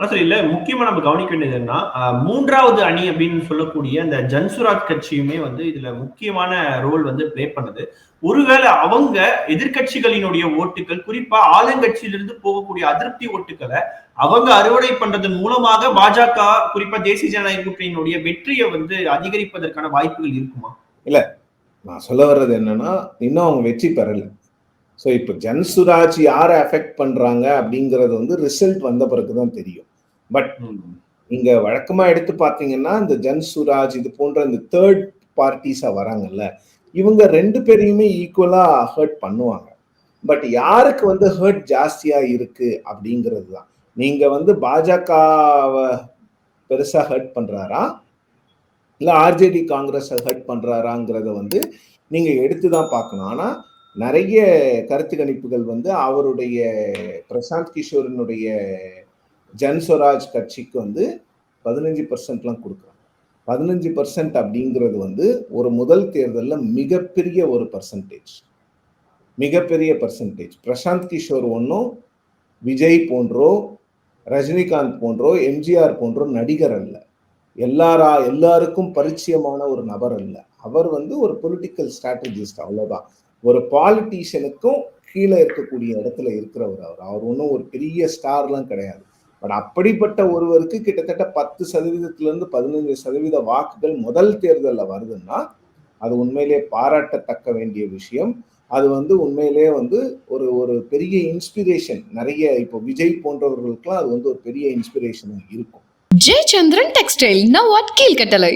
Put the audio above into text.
சரி இல்ல முக்கியமா நம்ம கவனிக்க வேண்டியது என்னன்னா மூன்றாவது அணி அப்படின்னு சொல்லக்கூடிய அந்த ஜன்சுராஜ் கட்சியுமே வந்து இதுல முக்கியமான ரோல் வந்து பிளே பண்ணுது. ஒருவேளை அவங்க எதிர்கட்சிகளினுடைய ஓட்டுகள் குறிப்பா ஆளுங்கட்சியிலிருந்து போகக்கூடிய அதிருப்தி ஓட்டுகளை அவங்க அறுவடை பண்றதன் மூலமாக பாஜக குறிப்பா தேசிய ஜனநாயக கூட்டணியினுடைய வெற்றியை வந்து அதிகரிப்பதற்கான வாய்ப்புகள் இருக்குமா? நான் சொல்ல வர்றது என்னன்னா இன்னும் அவங்க வெற்றி பெறல. ஸோ இப்போ ஜன்சுராஜ் யாரை அஃபெக்ட் பண்றாங்க அப்படிங்கிறது வந்து ரிசல்ட் வந்த பிறகு தான் தெரியும். பட் இங்க வழக்கமா எடுத்து பார்த்தீங்கன்னா இந்த ஜன்சுராஜ் இது போன்ற இந்த தேர்ட் பார்ட்டிஸா வராங்கல்ல இவங்க ரெண்டு பேரையுமே ஈக்குவலா ஹர்ட் பண்ணுவாங்க. பட் யாருக்கு வந்து ஹர்ட் ஜாஸ்தியா இருக்கு அப்படிங்கிறது தான் நீங்க வந்து பாஜகவை பெருசா ஹர்ட் பண்றாரா? இல்ல ஆர்ஜேடி காங்கிரஸ் ஹர்ட் பண்றாராங்கிறத வந்து நீங்க எடுத்து தான் பார்க்கணும். ஆனா நிறைய கருத்து கணிப்புகள் வந்து அவருடைய பிரசாந்த் கிஷோரினுடைய ஜன்ஸ்வராஜ் கட்சிக்கு வந்து பதினஞ்சு பர்சன்ட்லாம் கொடுக்குறாங்க. பதினஞ்சு பர்சன்ட் அப்படிங்கிறது வந்து ஒரு முதல் தேர்தலில் மிகப்பெரிய ஒரு பர்சன்டேஜ் மிகப்பெரிய பர்சன்டேஜ் பிரசாந்த் கிஷோர் ஒன்றும் விஜய் போன்றோ ரஜினிகாந்த் போன்றோ எம்ஜிஆர் போன்றோ நடிகர் அல்ல. எல்லாரா எல்லாருக்கும் பரிச்சயமான ஒரு நபர் அல்ல. அவர் வந்து ஒரு பொலிட்டிக்கல் ஸ்ட்ராட்டஜிஸ்ட் அவ்வளோதான் ஒரு பாலிட்டீஷியனுக்கும் கீழே இருக்கக்கூடிய இடத்துல இருக்கிறவர் அவர். அவர் ஒன்றும் ஒரு பெரிய ஸ்டார்லாம் கிடையாது. பட் அப்படிப்பட்ட ஒருவருக்கு கிட்டத்தட்ட பத்து சதவீதத்திலிருந்து பதினஞ்சு சதவீத வாக்குகள் முதல் தேர்தலில் வருதுன்னா அது உண்மையிலே பாராட்டத்தக்க வேண்டிய விஷயம். அது வந்து உண்மையிலே வந்து ஒரு ஒரு பெரிய இன்ஸ்பிரேஷன் நிறைய இப்போ விஜய் போன்றவர்களுக்கெல்லாம் அது வந்து ஒரு பெரிய இன்ஸ்பிரேஷன் இருக்கும். ஜெயச்சந்திரன் டெக்ஸ்டைல் நவாட் கீழ்கட்டளை.